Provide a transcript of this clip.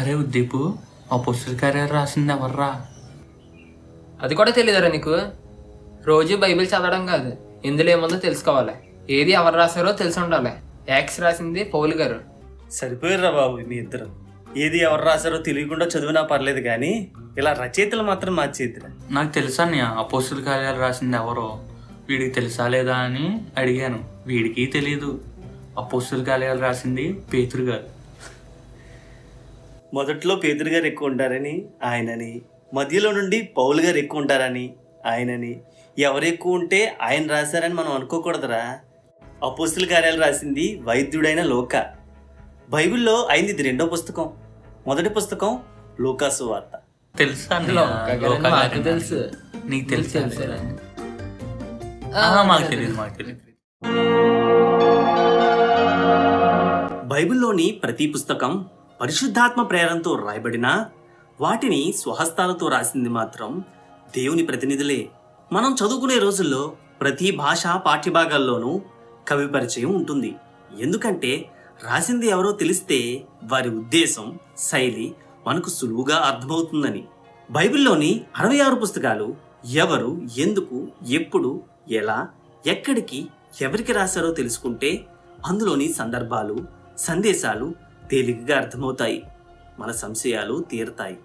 అరే ఉద్దీపు ఆ పుస్తక కార్యాలు రాసింది ఎవర్రా? అది కూడా తెలియదురా నీకు. రోజు బైబిల్ చదవడం కాదు ఇందులో ఏముందో తెలుసుకోవాలి. ఏది ఎవరు రాశారో తెలిసి ఉండాలి. యాక్స్ రాసింది పౌలు గారు. సరిపోయారా బాబు మీ ఇద్దరు. ఏది ఎవరు రాశారో తెలియకుండా చదివినా పర్లేదు కానీ ఇలా రచయితలు మాత్రం మార్చేద్దిరా నాకు తెలుసా అన్నయ్య ఆ పుస్తక కార్యాలు రాసింది ఎవరో? వీడికి తెలుసా లేదా అని అడిగాను. వీడికి తెలియదు ఆ పుస్తక కార్యాలు రాసింది పేతురు గారు. మొదట్లో పేదరు గారు ఎక్కువ ఉంటారని ఆయనని. మధ్యలో నుండి పౌలు గారు ఎక్కువ ఉంటారని ఆయనని. ఎవరు ఎక్కువ ఉంటే ఆయన రాశారని మనం అనుకోకూడదురా. అపోస్తుల కార్యాలు రాసింది వైద్యుడైన లోక. బైబిల్లో అయింది ఇది రెండో పుస్తకం. మొదటి పుస్తకం లోకాసు వార్త. తెలుసా గారని. తెలుసు. నీకు తెలుసా తెలుసురా. ఆ, మాకు తెలియదు మాకు తెలియదు బైబిల్లోని ప్రతి పుస్తకం పరిశుద్ధాత్మ ప్రేరణతో రాయబడినా వాటిని స్వహస్తాలతో రాసింది మాత్రం దేవుని ప్రతినిధులే. మనం చదువుకునే రోజుల్లో ప్రతి భాష పాఠ్యభాగాల్లోనూ కవి పరిచయం ఉంటుంది. ఎందుకంటే రాసింది ఎవరో తెలిస్తే వారి ఉద్దేశం శైలి మనకు సులువుగా అర్థమవుతుందని. బైబిల్లోని అరవై ఆరు పుస్తకాలు ఎవరు ఎందుకు ఎప్పుడు ఎలా ఎక్కడికి ఎవరికి రాశారో తెలుసుకుంటే అందులోని సందర్భాలు సందేశాలు తేలికగా అర్థమవుతాయి. మన సంశయాలు తీరతాయి.